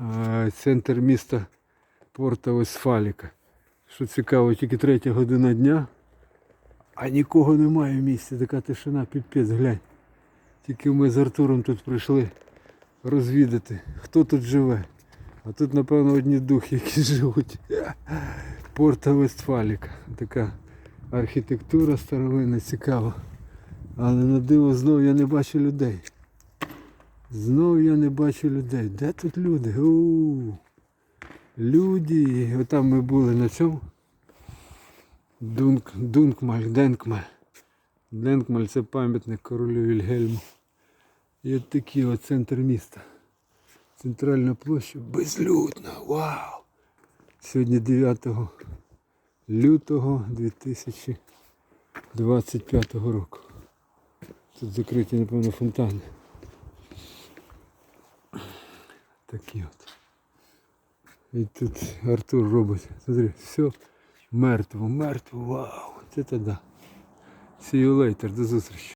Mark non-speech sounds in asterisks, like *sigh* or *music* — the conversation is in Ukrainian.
е, центр міста Порта Вестфаліка. Що цікаво, тільки третя година дня, а нікого немає в місті. Така тишина, піпець, глянь. Тільки ми з Артуром тут прийшли розвідати, хто тут живе. А тут, напевно, одні духи, які *laughs* живуть. Порта Вестфаліка. Така архітектура старовинна, цікава. Але на диво знов я не бачу людей. Знов я не бачу людей. Де тут люди? У Люди. Отам ми були на цьому. Дунк, Дункмаль, Денкмаль. Денкмаль це пам'ятник королю Вільгельму. І от такий от центр міста. Центральна площа безлюдна. Вау! Сьогодні 9 лютого 2025 року. Тут закриті, напевно, фонтани. Такі от. І тут Артур робить. Смотри, все мертво, мертво, вау. Це тоді. See you later, до зустрічі.